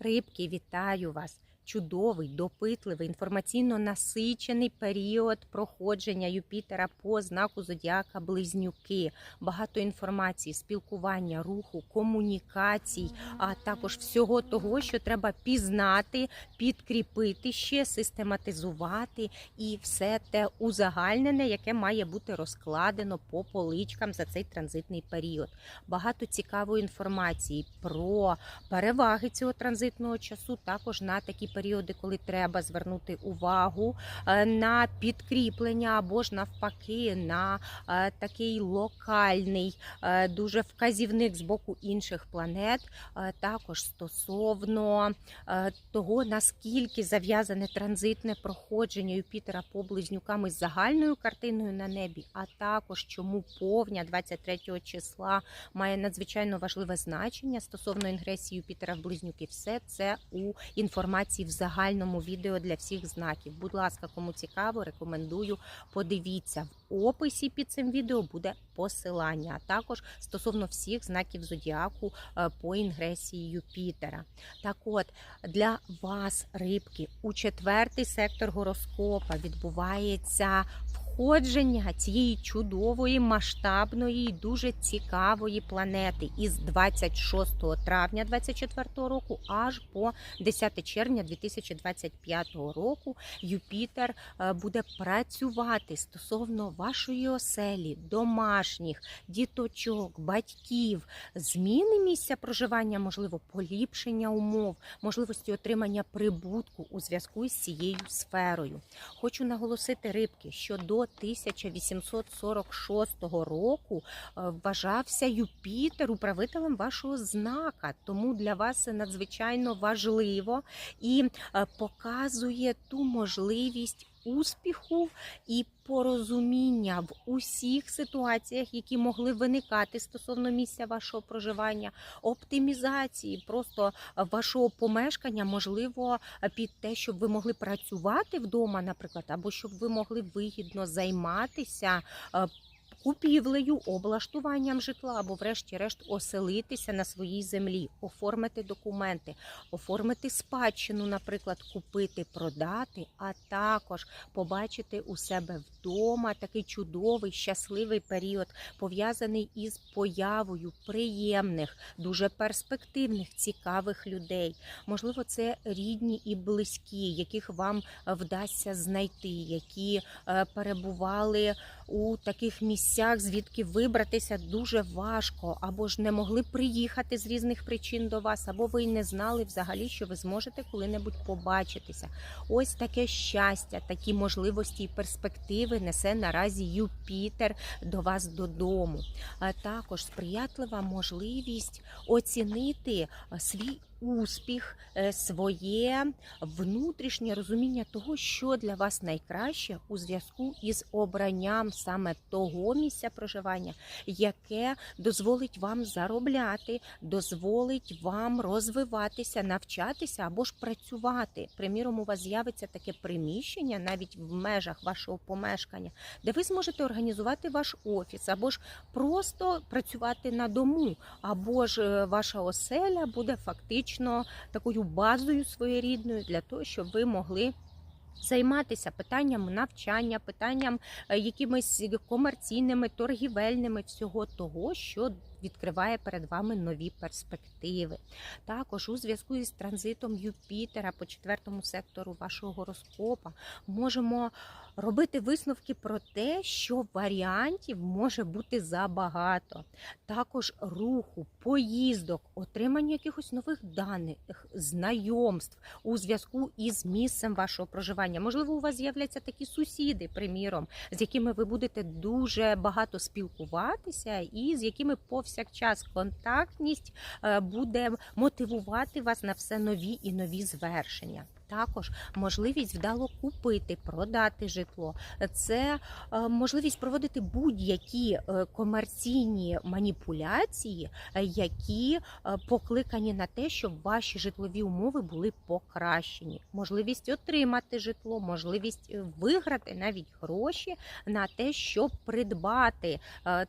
Рибки, вітаю вас! Чудовий, допитливий, інформаційно насичений період проходження Юпітера по знаку Зодіака Близнюки. Багато інформації, спілкування, руху, комунікацій, а також всього того, що треба пізнати, підкріпити ще, систематизувати і все те узагальнене, яке має бути розкладено по поличкам за цей транзитний період. Багато цікавої інформації про переваги цього транзитного часу, також на такі періоди, коли треба звернути увагу е, на підкріплення або ж навпаки на е, такий локальний е, дуже вказівник з боку інших планет, також стосовно того, наскільки зав'язане транзитне проходження Юпітера по близнюкам із загальною картиною на небі, а також чому повня 23 числа має надзвичайно важливе значення стосовно інгресії Юпітера в близнюки. Все це у інформації в загальному відео для всіх знаків. Будь ласка, кому цікаво, рекомендую. Подивіться в описі під цим відео буде посилання, а також стосовно всіх знаків зодіаку е, по інгресії Юпітера. Так от для вас, рибки, у четвертий сектор гороскопа відбувається входження цієї чудової, масштабної дуже цікавої планети із 26 травня 2024 року аж по 10 червня 2025 року. Юпітер е, буде працювати стосовно вашої оселі, домашніх, діточок, батьків, зміни місця проживання, можливо, поліпшення умов, можливості отримання прибутку у зв'язку з цією сферою. Хочу наголосити рибки, що до 1846 року е, вважався Юпітер управителем вашого знака, тому для вас це надзвичайно важливо і е, показує ту можливість. Успіху і порозуміння в усіх ситуаціях, які могли виникати стосовно місця вашого проживання, оптимізації просто вашого помешкання, можливо, під те, щоб ви могли працювати вдома, наприклад, або щоб ви могли вигідно займатися. Купівлею, облаштуванням житла або, врешті-решт, оселитися на своїй землі, оформити документи, оформити спадщину, наприклад, купити, продати, а також побачити у себе вдома такий чудовий, щасливий період, пов'язаний із появою приємних, дуже перспективних, цікавих людей. Можливо, це рідні і близькі, яких вам вдасться знайти, які е, перебували у таких місцях, звідки вибратися дуже важко, або ж не могли приїхати з різних причин до вас, або ви не знали взагалі, що ви зможете коли-небудь побачитися. Ось таке щастя, такі можливості і перспективи несе наразі Юпітер до вас додому. Також сприятлива можливість оцінити свій успіх, е, своє внутрішнє розуміння того, що для вас найкраще у зв'язку із обранням саме того місця проживання, яке дозволить вам заробляти, дозволить вам розвиватися, навчатися або ж працювати. Приміром, у вас з'явиться таке приміщення навіть в межах вашого помешкання, де ви зможете організувати ваш офіс, або ж просто працювати на дому, або ж е, ваша оселя буде фактично такою базою своєрідною для того, щоб ви могли. Займатися питанням навчання, питанням е, якимись комерційними, торгівельними, всього того, що відкриває перед вами нові перспективи. Також у зв'язку із транзитом Юпітера по четвертому сектору вашого гороскопа можемо робити висновки про те, що варіантів може бути забагато. Також руху, поїздок, отримання якихось нових даних, знайомств у зв'язку із місцем вашого проживання. Можливо, у вас з'являться такі сусіди, приміром, з якими ви будете дуже багато спілкуватися, і з якими повсякчас контактність е, буде мотивувати вас на все нові і нові звершення. Також можливість вдало купити, продати житло. Це е, можливість проводити будь-які е, комерційні маніпуляції, е, які покликані на те, щоб ваші житлові умови були покращені. Можливість отримати житло, можливість виграти навіть гроші на те, щоб придбати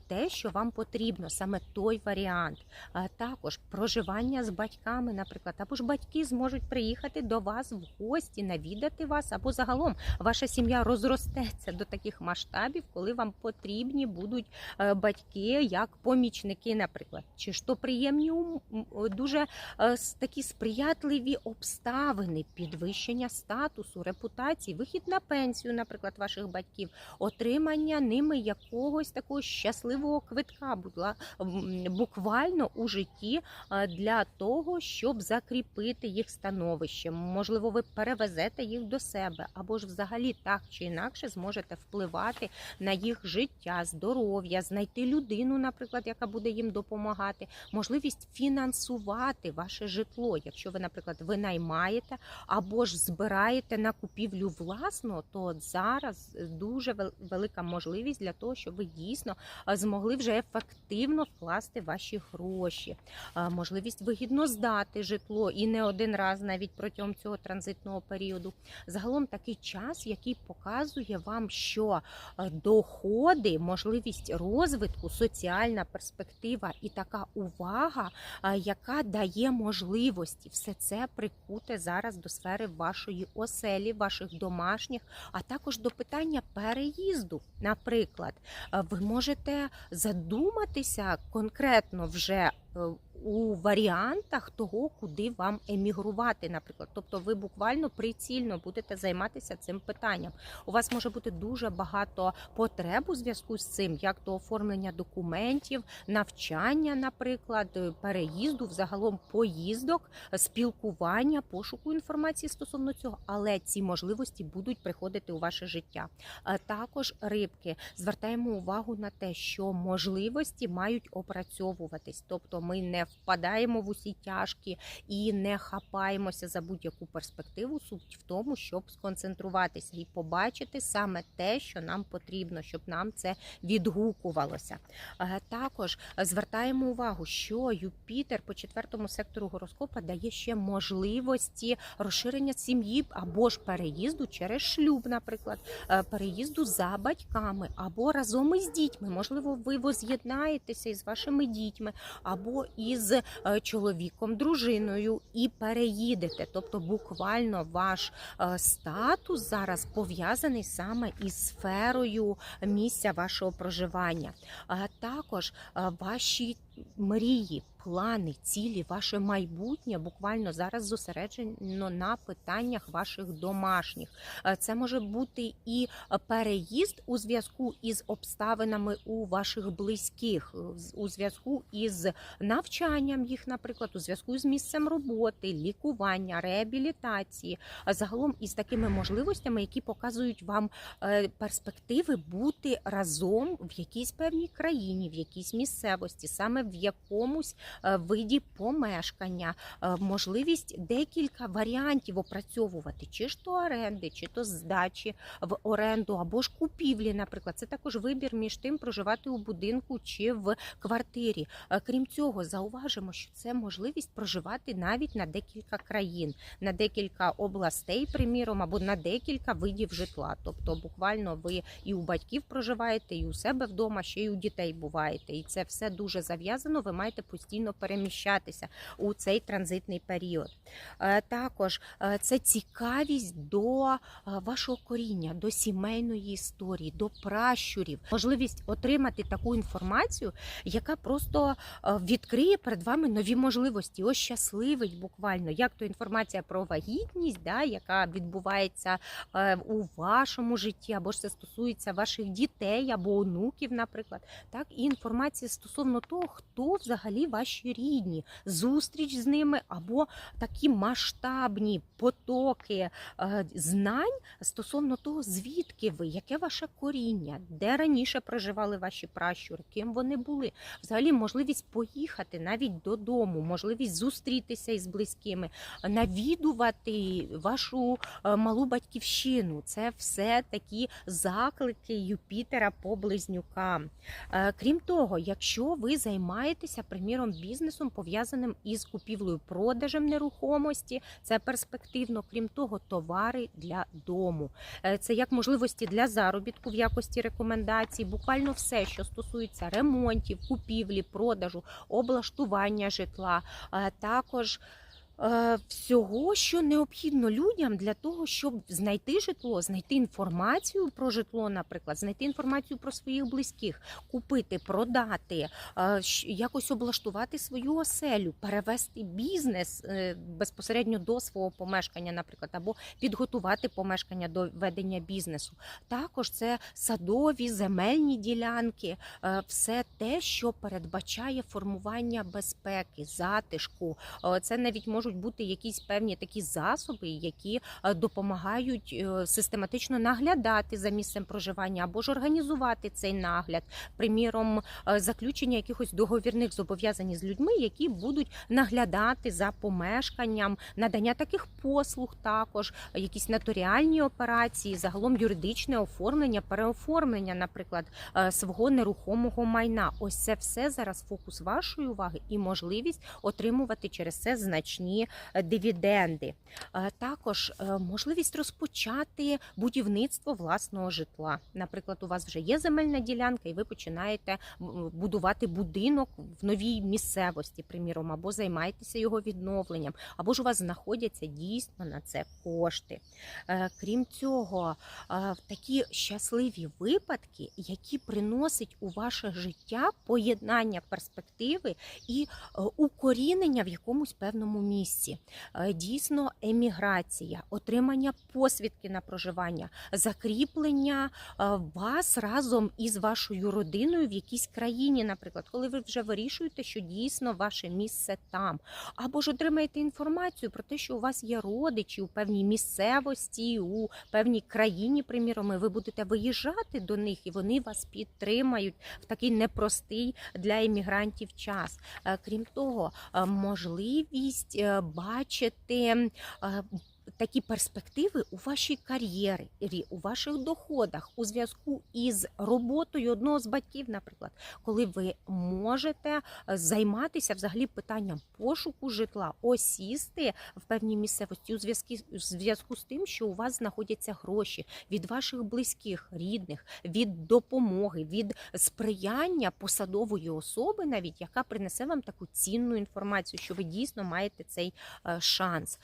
те, що вам потрібно, саме той варіант. Також проживання з батьками, наприклад, або ж батьки зможуть приїхати до вас в гості, навідати вас, або загалом ваша сім'я розростеться до таких масштабів, коли вам потрібні будуть е, батьки як помічники, наприклад, чи то приємні дуже е, такі сприятливі обставини, підвищення статусу, репутації, вихід на пенсію, наприклад, ваших батьків, отримання ними якогось такого щасливого квитка, буквально у житті е, для того, щоб закріпити їх становище. Можливо, ви перевезете їх до себе, або ж взагалі так чи інакше зможете впливати на їх життя, здоров'я, знайти людину, наприклад, яка буде їм допомагати, можливість фінансувати ваше житло, якщо ви, наприклад, винаймаєте або ж збираєте на купівлю власного, то зараз дуже велика можливість для того, щоб ви дійсно змогли вже ефективно вкласти ваші гроші, можливість вигідно здати житло і не один раз навіть протягом цього транзитного періоду. Загалом такий час, який показує вам, що е, доходи, можливість розвитку, соціальна перспектива і така увага, е, яка дає можливості все це прикуте зараз до сфери вашої оселі, ваших домашніх, а також до питання переїзду. Наприклад, Е, ви можете задуматися конкретно вже. Е, У варіантах того, куди вам емігрувати, наприклад, тобто ви буквально прицільно будете займатися цим питанням. У вас може бути дуже багато потреб у зв'язку з цим, як то оформлення документів, навчання, наприклад, е, переїзду, взагалом поїздок, спілкування, пошуку інформації стосовно цього, але ці можливості будуть приходити у ваше життя. Е, Також рибки звертаємо увагу на те, що можливості мають опрацьовуватись, тобто ми не впадаємо в усі тяжкі і не хапаємося за будь-яку перспективу. Суть в тому, щоб сконцентруватися і побачити саме те, що нам потрібно, щоб нам це відгукувалося. Е, Також звертаємо увагу, що Юпітер по четвертому сектору гороскопа дає ще можливості розширення сім'ї або ж переїзду через шлюб, наприклад, е, переїзду за батьками або разом із дітьми. Можливо, ви воз'єднаєтеся із вашими дітьми або із е, чоловіком, дружиною і переїдете. Тобто, буквально ваш е, статус зараз пов'язаний саме із сферою місця вашого проживання. Також е, ваші мрії, плани, цілі, ваше майбутнє буквально зараз зосереджено на питаннях ваших домашніх. Е, Це може бути і е, переїзд у зв'язку із обставинами у ваших близьких, е, у зв'язку із навчанням їх, наприклад, у зв'язку з місцем роботи, лікування, реабілітації, а загалом із такими можливостями, які показують вам е, перспективи бути разом в якійсь певній країні, в якійсь місцевості, саме в якомусь е, виді помешкання, е, можливість декілька варіантів опрацьовувати, чи ж то оренди, чи то здачі в оренду, або ж купівлі, наприклад. Це також вибір між тим проживати у будинку чи в квартирі. Е, Крім цього, зауважимо, що це можливість проживати навіть на декілька країн, на декілька областей, приміром, або на декілька видів житла. Тобто, буквально ви і у батьків проживаєте, і у себе вдома, ще й у дітей буваєте. І це все дуже зав'язано. Ви маєте постійно переміщатися у цей транзитний період. Е, Також е, це цікавість до е, вашого коріння, до сімейної історії, до пращурів, можливість отримати таку інформацію, яка просто відкриє перед вами нові можливості, ощасливить буквально, як то інформація про вагітність, да, яка відбувається у вашому житті, або ж це стосується ваших дітей або онуків, наприклад, так і інформація стосовно того, хто взагалі ваші рідні, зустріч з ними або такі масштабні потоки е, знань стосовно того, звідки ви, яке ваше коріння, де раніше проживали ваші пращури, ким вони були. Взагалі, можливість поїхати навіть додому, можливість зустрітися із близькими, навідувати вашу е, малу батьківщину. Це все такі заклики Юпітера по близнюкам. Е, Крім того, якщо ви займаєтеся, приміром, бізнесом пов'язаним із купівлею продажем нерухомості, це перспективно. Крім того, товари для дому. Е, Це як можливості для заробітку в якості рекомендацій, буквально все, що стосується ремонтів, купівлі, продажу, облаштування житла, е, також. Е, Всього, що необхідно людям для того, щоб знайти житло, знайти інформацію про житло, наприклад, знайти інформацію про своїх близьких, купити, продати, е, якось облаштувати свою оселю, перевести бізнес е, безпосередньо до свого помешкання, наприклад, або підготувати помешкання до ведення бізнесу. Також це садові, земельні ділянки, все те, що передбачає формування безпеки, затишку. Це навіть можуть бути якісь певні такі засоби, які е, допомагають е, систематично наглядати за місцем проживання або ж організувати цей нагляд. Приміром, е, заключення якихось договірних зобов'язань з людьми, які будуть наглядати за помешканням, надання таких послуг, також якісь нотаріальні операції, загалом юридичне оформлення, переоформлення, наприклад, свого нерухомого майна. Ось це все зараз фокус вашої уваги і можливість отримувати через це значні е, дивіденди. Е, Також е, можливість розпочати будівництво власного житла. Наприклад, у вас вже є земельна ділянка, і ви починаєте будувати будинок в новій місцевості, приміром, або займаєтеся його відновленням, або ж у вас знаходяться дійсно на це кошти. Крім цього, такі щасливі випадки, які приносять у ваше життя поєднання перспективи і укорінення в якомусь певному місці. Е, Дійсно, еміграція, отримання посвідки на проживання, закріплення е, вас разом із вашою родиною в якійсь країні, наприклад, коли ви вже вирішуєте, що дійсно ваше місце там, або ж отримаєте інформацію про те, що у вас є родичі у певній місцевості, у певній країні, приміром, і ви будете виїжджати до них, і вони вас підтримають в такий непростий для емігрантів час. Е, Крім того, можливість бачити е, такі перспективи у вашій кар'єрі, у ваших доходах у зв'язку із роботою одного з батьків, наприклад, коли ви можете е, займатися взагалі питанням пошуку житла, осісти в певній місцевості у зв'язку зв'язку з тим, що у вас знаходяться гроші від ваших близьких, рідних, від допомоги, від сприяння посадової особи, навіть яка принесе вам таку цінну інформацію, що ви дійсно маєте цей е, шанс.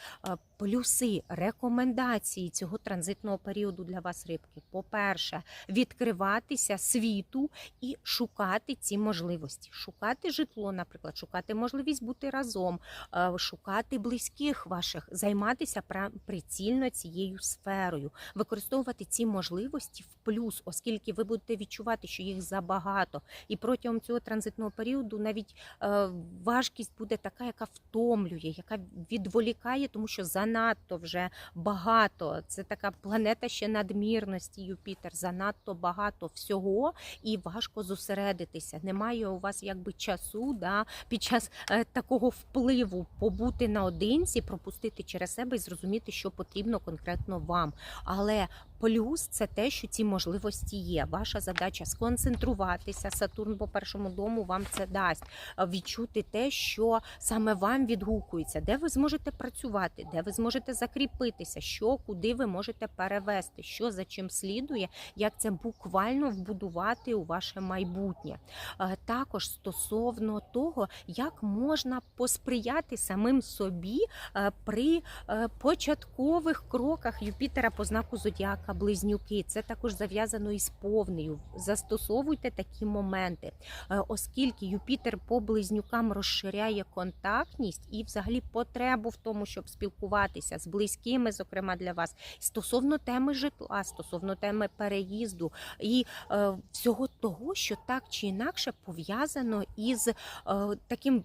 Плюси, рекомендації цього транзитного періоду для вас, рибки. По-перше, відкриватися світу і шукати ці можливості, шукати житло, наприклад, шукати можливість бути разом, е, шукати близьких ваших, займатися прицільно цією сферою, використовувати ці можливості в плюс, оскільки ви будете відчувати, що їх забагато, і протягом цього транзитного періоду навіть е, важкість буде така, яка втомлює, яка відволікає, тому що занадто вже багато. Це така планета ще надмірності, Юпітер, занадто багато всього і важко зосередитися. Немає у вас якби часу да, під час е, такого впливу побути наодинці, пропустити через себе і зрозуміти, що потрібно конкретно вам. Але плюс це те, що ці можливості є. Ваша задача сконцентруватися. Сатурн по першому дому вам це дасть е, відчути те, що саме вам відгукується, де ви зможете працювати, де ви зможете закріпитися, що куди ви можете перевести, що за чим слідує, як це буквально вбудувати у ваше майбутнє. Е, Також стосовно того, як можна посприяти самим собі е, при е, початкових кроках Юпітера по знаку зодіака Близнюки. Це також зав'язано із повнею. Застосовуйте такі моменти, оскільки Юпітер по близнюкам розширяє контактність і, взагалі, потребу в тому, щоб спілкуватися. Поспілкуватися з близькими, зокрема для вас, стосовно теми житла, стосовно теми переїзду і е, всього того, що так чи інакше пов'язано із е, таким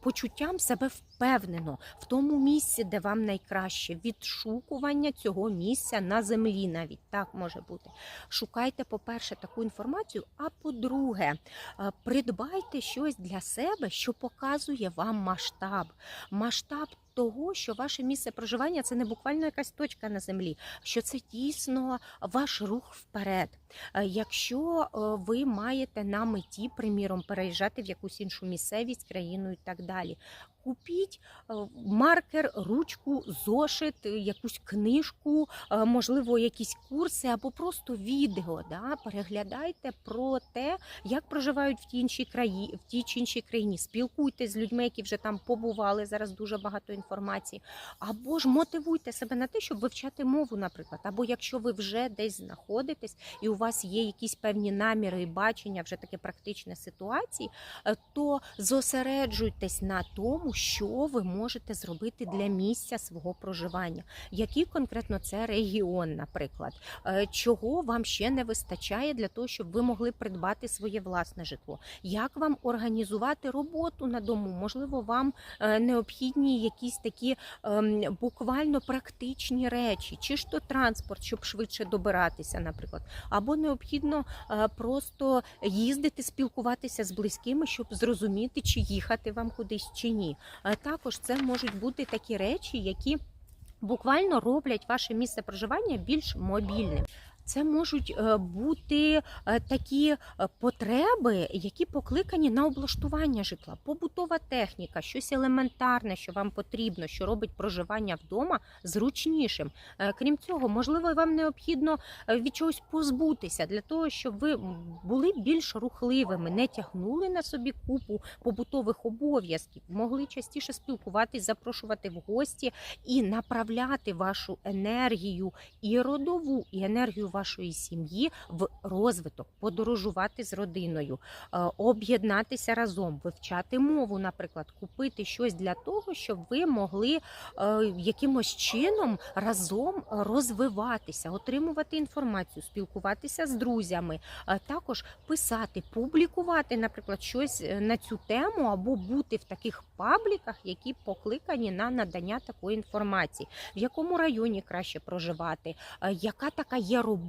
почуттям себе впевнено в тому місці, де вам найкраще, відшукування цього місця на землі, навіть так може бути. Шукайте, по-перше, таку інформацію. А по-друге, е, придбайте щось для себе, що показує вам масштаб. Масштаб того, що ваше місце проживання це не буквально якась точка на землі, що це дійсно ваш рух вперед. Е, Якщо е, ви маєте на меті, приміром, переїжджати в якусь іншу місцевість, країну і так далі. Купіть е, маркер, ручку, зошит, е, якусь книжку, е, можливо, якісь курси або просто відео. Да? Переглядайте про те, як проживають в тій іншій краї, в тій чи іншій країні. Спілкуйтесь з людьми, які вже там побували. Зараз дуже багато інформації. Або ж мотивуйте себе на те, щоб вивчати мову, наприклад. Або якщо ви вже десь знаходитесь і у вас є якісь певні наміри і бачення, вже таке практичне ситуації, то зосереджуйтесь на тому, що ви можете зробити для місця свого проживання. Який конкретно це регіон, наприклад, Е, чого вам ще не вистачає для того, щоб ви могли придбати своє власне житло? Як вам організувати роботу на дому? Можливо, вам е, необхідні якісь такі ем, буквально практичні речі, чи ж то транспорт, щоб швидше добиратися, наприклад, або необхідно е, просто їздити, спілкуватися з близькими, щоб зрозуміти, чи їхати вам кудись чи ні. Е, Також це можуть бути такі речі, які буквально роблять ваше місце проживання більш мобільним. Це можуть е, бути е, такі е, потреби, які покликані на облаштування житла, побутова техніка, щось елементарне, що вам потрібно, що робить проживання вдома зручнішим. Крім цього, можливо, вам необхідно від чогось позбутися для того, щоб ви були більш рухливими, не тягнули на собі купу побутових обов'язків, могли частіше спілкуватись, запрошувати в гості і направляти вашу енергію і родову, і енергію вашої сім'ї в розвиток, подорожувати з родиною, е, об'єднатися разом, вивчати мову, наприклад, купити щось для того, щоб ви могли е, якимось чином разом розвиватися, отримувати інформацію, спілкуватися з друзями, е, також писати, публікувати, наприклад, щось на цю тему, або бути в таких пабліках, які покликані на надання такої інформації, в якому районі краще проживати, яка така є робота,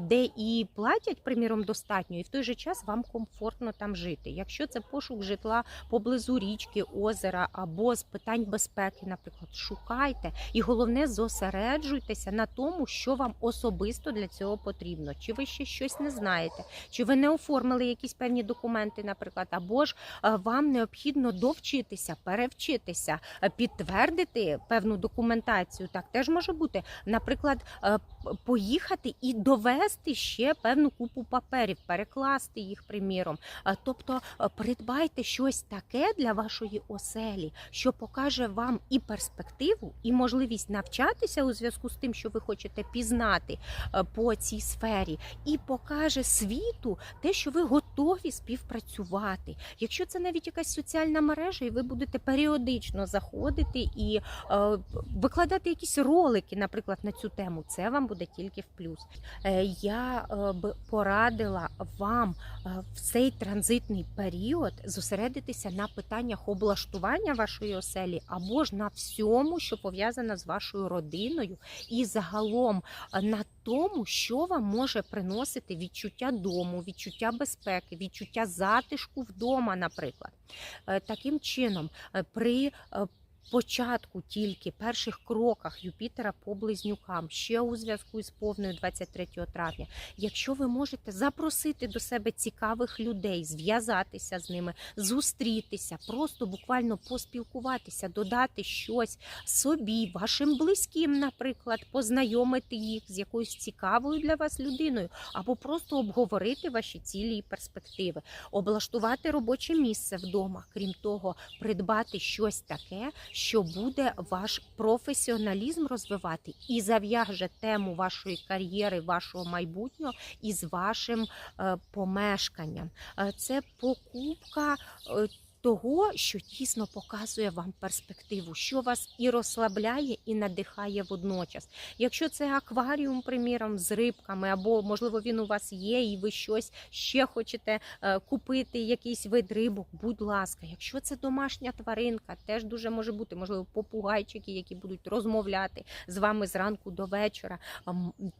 де і платять, приміром, достатньо, і в той же час вам комфортно там жити. Якщо це пошук житла поблизу річки, озера або з питань безпеки, наприклад, шукайте і головне зосереджуйтеся на тому, що вам особисто для цього потрібно. Чи ви ще щось не знаєте, чи ви не оформили якісь певні документи, наприклад, або ж е, вам необхідно довчитися, перевчитися, е, підтвердити певну документацію. Так теж може бути, наприклад, е, поїхати і довести ще певну купу паперів, перекласти їх, приміром. Е, Тобто е, придбайте щось таке для вашої оселі, що покаже вам і перспективу, і можливість навчатися у зв'язку з тим, що ви хочете пізнати е, по цій сфері, і покаже світу те, що ви готові співпрацювати. Якщо це навіть якась соціальна мережа, і ви будете періодично заходити і викладати якісь ролики, наприклад, на цю тему, це вам буде тільки в плюс. Е, Я е, б порадила вам е, в цей транзитний період зосередитися на питаннях облаштування вашої оселі або ж на всьому, що пов'язано з вашою родиною, і загалом на тому, що вам може приносити відчуття дому, відчуття безпеки, відчуття затишку вдома, наприклад. Таким чином, при початку тільки перших кроках Юпітера по близнюкам, ще у зв'язку з повною 23 травня, якщо ви можете запросити до себе цікавих людей, зв'язатися з ними, зустрітися, просто буквально поспілкуватися, додати щось собі, вашим близьким, наприклад, познайомити їх з якоюсь цікавою для вас людиною, або просто обговорити ваші цілі і перспективи, облаштувати робоче місце вдома, крім того, придбати щось таке, що буде ваш професіоналізм розвивати і зав'яже тему вашої кар'єри, вашого майбутнього із вашим е, помешканням. Е, Це покупка. Того, що дійсно показує вам перспективу, що вас і розслабляє, і надихає водночас. Якщо це акваріум, приміром, з рибками, або можливо він у вас є, і ви щось ще хочете е, купити, якийсь вид рибок, будь ласка, якщо це домашня тваринка, теж дуже може бути, можливо, попугайчики, які будуть розмовляти з вами зранку до вечора.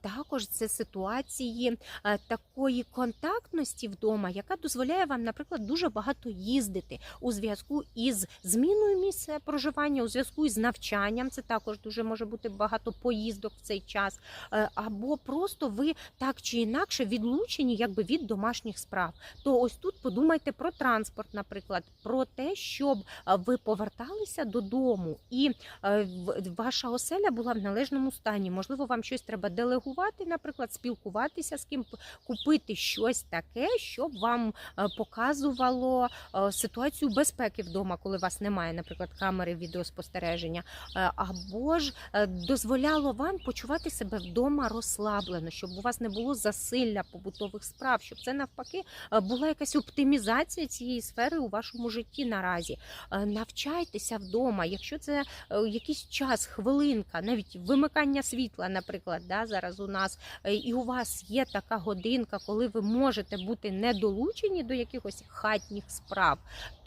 Також це ситуації е, такої контактності вдома, яка дозволяє вам, наприклад, дуже багато їздити у зв'язку із зміною місця проживання, у зв'язку із навчанням. Це також дуже може бути багато поїздок в цей час, Е, або просто ви так чи інакше відлучені якби від домашніх справ. То ось тут подумайте про транспорт, наприклад, про те, щоб е, ви поверталися додому і е, ваша оселя була в належному стані. Можливо, вам щось треба делегувати, наприклад, спілкуватися з ким, купити щось таке, щоб вам показувало е, ситуацію безпеки вдома, коли вас немає, наприклад, камери відеоспостереження, Е, або ж е, дозволяло вам почувати себе вдома розслаблено, щоб у вас не було засилля побутових справ, щоб це навпаки е, була якась оптимізація цієї сфери у вашому житті наразі. Навчайтеся вдома, якщо це якийсь час, хвилинка, навіть вимикання світла, наприклад, да, зараз у нас, і у вас є така годинка, коли ви можете бути недолучені до якихось хатніх справ,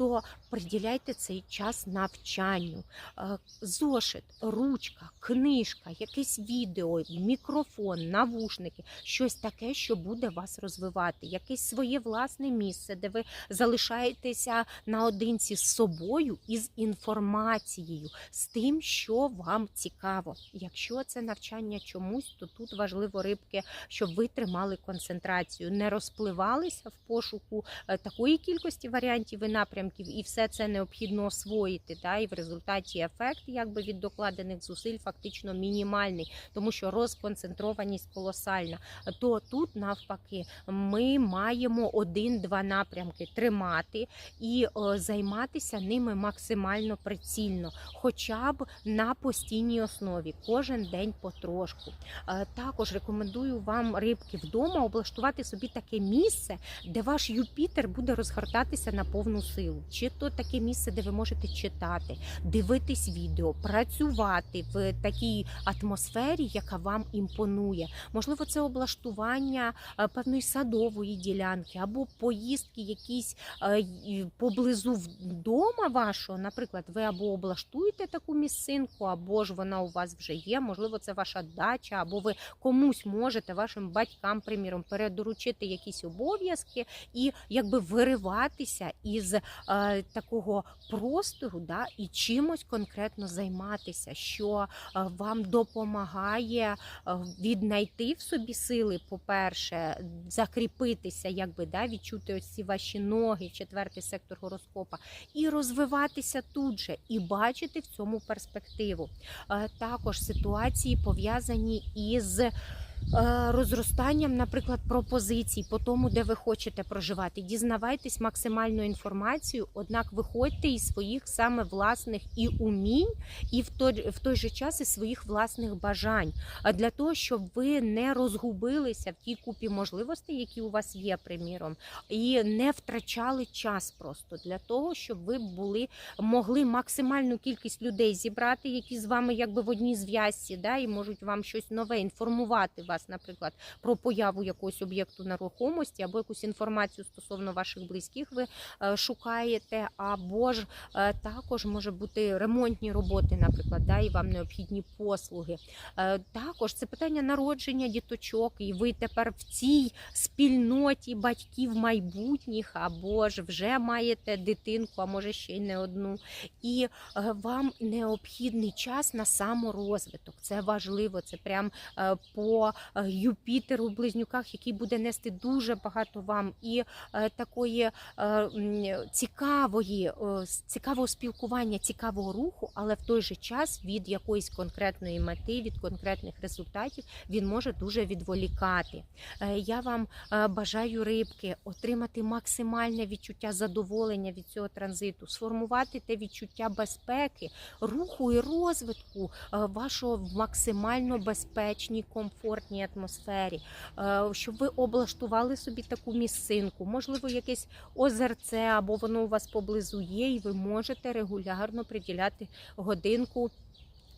то приділяйте цей час навчанню. Е, Зошит, ручка, книжка, якесь відео, мікрофон, навушники, щось таке, що буде вас розвивати, якесь своє власне місце, де ви залишаєтеся наодинці з собою і з інформацією, з тим, що вам цікаво. Якщо це навчання чомусь, то тут важливо рибки, щоб ви тримали концентрацію, не розпливалися в пошуку е, такої кількості варіантів і напрямків, і все це необхідно освоїти. Да? І в результаті ефект якби від докладених зусиль фактично мінімальний, тому що розконцентрованість колосальна. То тут навпаки ми маємо один-два напрямки тримати і е, займатися ними максимально прицільно, хоча б на постійній основі, кожен день потрошку. Е, Також рекомендую вам рибки вдома облаштувати собі таке місце, де ваш Юпітер буде розгортатися на повну силу. Чи то таке місце, де ви можете читати, дивитись відео, працювати в такій атмосфері, яка вам імпонує. Можливо, це облаштування е, певної садової ділянки або поїздки якісь е, поблизу вдома вашого. Наприклад, ви або облаштуєте таку місцинку, або ж вона у вас вже є. Можливо, це ваша дача, або ви комусь можете, вашим батькам, приміром, передоручити якісь обов'язки і якби вириватися із е, такого простору, да, і чимось конкретно займатися, що е, вам допомагає е, віднайти в собі сили, по-перше, закріпитися, якби да, відчути ось ці ваші ноги, четвертий сектор гороскопа, і розвиватися тут же, і бачити в цьому перспективу. Е, Також ситуації пов'язані із. Е, Розростанням, наприклад, пропозицій по тому, де ви хочете проживати, дізнавайтесь максимальну інформацію, однак виходьте із своїх саме власних і умінь, і в той, в той же час із своїх власних бажань, а для того, щоб ви не розгубилися в тій купі можливостей, які у вас є, приміром, і не втрачали час просто для того, щоб ви були могли максимальну кількість людей зібрати, які з вами якби в одній зв'язці, да, і можуть вам щось нове інформувати вас, наприклад, про появу якогось об'єкту нерухомості або якусь інформацію стосовно ваших близьких ви е, шукаєте, або ж е, також може бути ремонтні роботи, наприклад, да, і вам необхідні послуги. Е, Також це питання народження діточок, і ви тепер в цій спільноті батьків майбутніх, або ж вже маєте дитинку, а може ще й не одну. І вам необхідний час на саморозвиток. Це важливо. Це прям по е, Юпітеру в близнюках, який буде нести дуже багато вам і е, такої е, цікавої, цікавого спілкування, цікавого руху, але в той же час від якоїсь конкретної мети, від конкретних результатів він може дуже відволікати. Я вам бажаю рибки отримати максимальне відчуття задоволення від цього транзиту, сформувати те відчуття безпеки, руху і розвитку вашого в максимально безпечній, комфортній комфортній атмосфері, е, щоб ви облаштували собі таку місцинку, можливо, якесь озерце або воно у вас поблизу є, і ви можете регулярно приділяти годинку.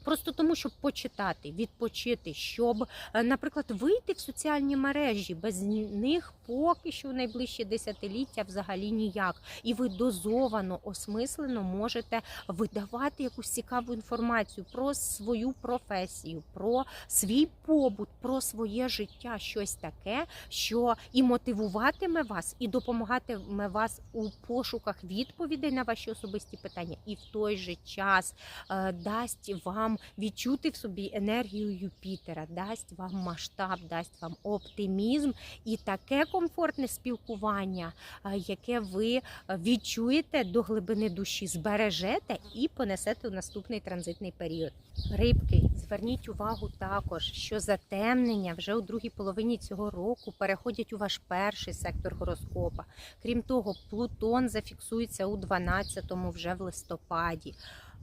Просто тому, щоб почитати, відпочити, щоб, е, наприклад, вийти в соціальні мережі. Без них поки що в найближчі десятиліття взагалі ніяк. І ви дозовано, осмислено можете видавати якусь цікаву інформацію про свою професію, про свій побут, про своє життя, щось таке, що і мотивуватиме вас, і допомагатиме вас у пошуках відповідей на ваші особисті питання, і в той же час е, дасть вам відчути в собі енергію Юпітера, дасть вам масштаб, дасть вам оптимізм і таке комфортне спілкування, е, яке ви відчуєте до глибини душі, збережете і понесете у наступний транзитний період. Рибки, зверніть увагу також, що затемнення вже у другій половині цього року переходять у ваш перший сектор гороскопа. Крім того, Плутон зафіксується у 12-му вже в листопаді.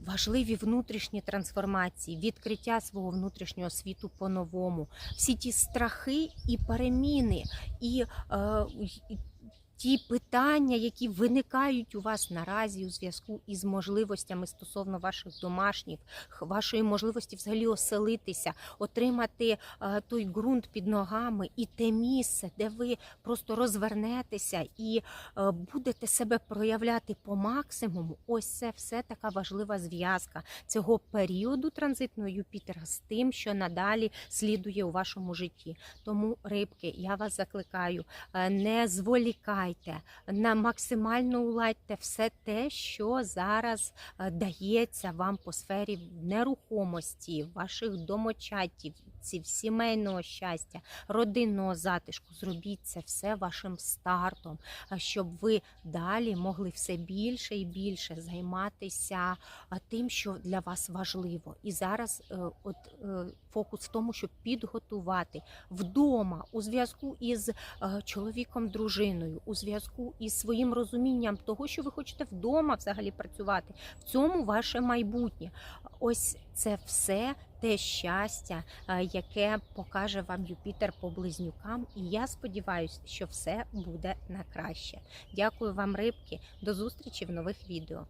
Важливі внутрішні трансформації, відкриття свого внутрішнього світу по-новому, всі ті страхи і переміни, і, е, і ті питання, які виникають у вас наразі у зв'язку із можливостями стосовно ваших домашніх, вашої можливості взагалі оселитися, отримати е, той ґрунт під ногами і те місце, де ви просто розвернетеся і е, будете себе проявляти по максимуму. Ось це все така важлива зв'язка цього періоду транзитного Юпітера з тим, що надалі слідує у вашому житті. Тому, рибки, я вас закликаю, е, не зволікайте, на максимально уладьте все те, що зараз е, дається вам по сфері нерухомості, ваших домочаттів, ці- сімейного щастя, родинного затишку. Зробіть це все вашим стартом, е, щоб ви далі могли все більше і більше займатися е, тим, що для вас важливо. І зараз е, от фокус в тому, щоб підготувати вдома у зв'язку із чоловіком, дружиною, у зв'язку із своїм розумінням того, що ви хочете вдома взагалі працювати. В цьому ваше майбутнє. Ось це все те щастя, е, яке покаже вам Юпітер по близнюкам. І я сподіваюся, що все буде на краще. Дякую вам, рибки. До зустрічі в нових відео.